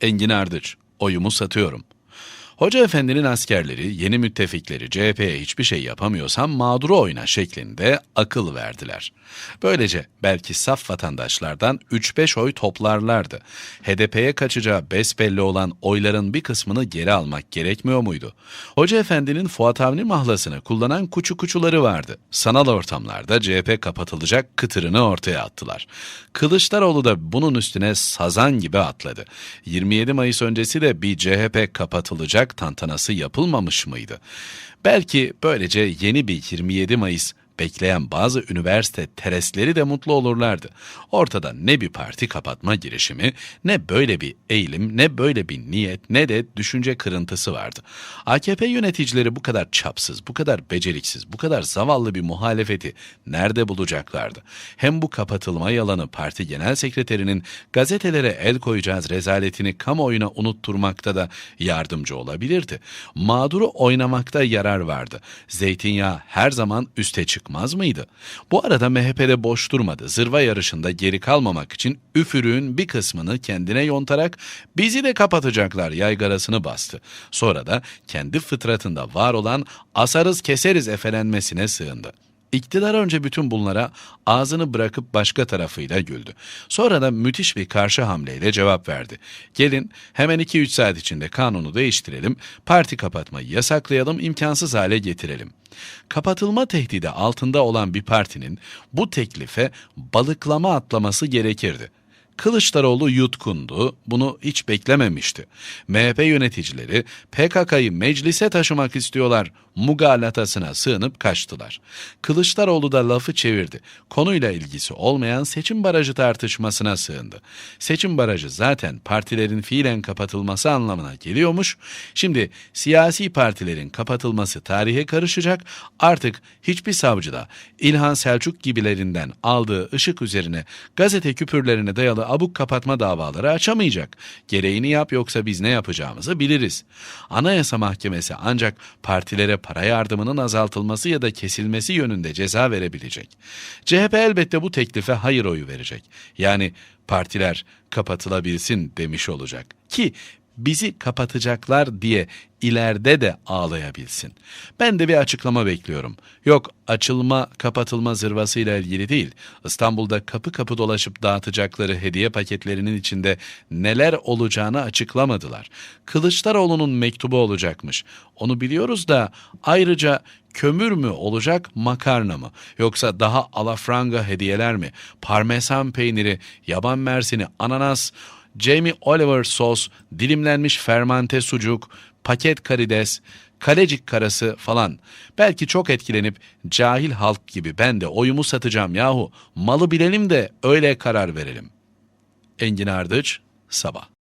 Engin Ardıç, oyumu satıyorum. Hoca efendinin askerleri, yeni müttefikleri CHP'ye hiçbir şey yapamıyorsam mağduru oyna şeklinde akıl verdiler. Böylece belki saf vatandaşlardan 3-5 oy toplarlardı. HDP'ye kaçacağı besbelli olan oyların bir kısmını geri almak gerekmiyor muydu? Hoca efendinin Fuat Avni mahlasını kullanan kuçu kuçuları vardı. Sanal ortamlarda CHP kapatılacak kıtırını ortaya attılar. Kılıçdaroğlu da bunun üstüne sazan gibi atladı. 27 Mayıs öncesi de bir CHP kapatılacak tantanası yapılmamış mıydı? Belki böylece yeni bir 27 Mayıs bekleyen bazı üniversite teresleri de mutlu olurlardı. Ortada ne bir parti kapatma girişimi, ne böyle bir eğilim, ne böyle bir niyet, ne de düşünce kırıntısı vardı. AKP yöneticileri bu kadar çapsız, bu kadar beceriksiz, bu kadar zavallı bir muhalefeti nerede bulacaklardı? Hem bu kapatılma yalanı parti genel sekreterinin gazetelere el koyacağız rezaletini kamuoyuna unutturmakta da yardımcı olabilirdi. Mağduru oynamakta yarar vardı. Zeytinyağı her zaman üste çık çıkmaz mıydı? Bu arada MHP'de boş durmadı. Zırva yarışında geri kalmamak için üfürüğün bir kısmını kendine yontarak bizi de kapatacaklar yaygarasını bastı. Sonra da kendi fıtratında var olan asarız keseriz efelenmesine sığındı. İktidar önce bütün bunlara ağzını bırakıp başka tarafıyla güldü. Sonra da müthiş bir karşı hamleyle cevap verdi. Gelin hemen 2-3 saat içinde kanunu değiştirelim, parti kapatmayı yasaklayalım, imkansız hale getirelim. Kapatılma tehdidi altında olan bir partinin bu teklife balıklama atlaması gerekirdi. Kılıçdaroğlu yutkundu, bunu hiç beklememişti. MHP yöneticileri PKK'yı meclise taşımak istiyorlar mugalatasına sığınıp kaçtılar. Kılıçdaroğlu da lafı çevirdi. Konuyla ilgisi olmayan seçim barajı tartışmasına sığındı. Seçim barajı zaten partilerin fiilen kapatılması anlamına geliyormuş. Şimdi siyasi partilerin kapatılması tarihe karışacak. Artık hiçbir savcı da İlhan Selçuk gibilerinden aldığı ışık üzerine gazete küpürlerine dayalı abuk kapatma davaları açamayacak. Gereğini yap yoksa biz ne yapacağımızı biliriz. Anayasa Mahkemesi ancak partilere para yardımının azaltılması ya da kesilmesi yönünde ceza verebilecek. CHP elbette bu teklife hayır oyu verecek. Yani partiler kapatılabilsin demiş olacak. Ki bizi kapatacaklar diye ileride de ağlayabilsin. Ben de bir açıklama bekliyorum. Yok açılma kapatılma zırvasıyla ilgili değil. İstanbul'da kapı kapı dolaşıp dağıtacakları hediye paketlerinin içinde neler olacağını açıklamadılar. Kılıçdaroğlu'nun mektubu olacakmış. Onu biliyoruz da ayrıca kömür mü olacak makarna mı? Yoksa daha alafranga hediyeler mi? Parmesan peyniri, yaban mersini, ananas, Jamie Oliver sos, dilimlenmiş fermante sucuk, paket karides, kalecik karası falan. Belki çok etkilenip cahil halk gibi ben de oyumu satacağım yahu malı bilelim de öyle karar verelim. Engin Ardıç, Sabah.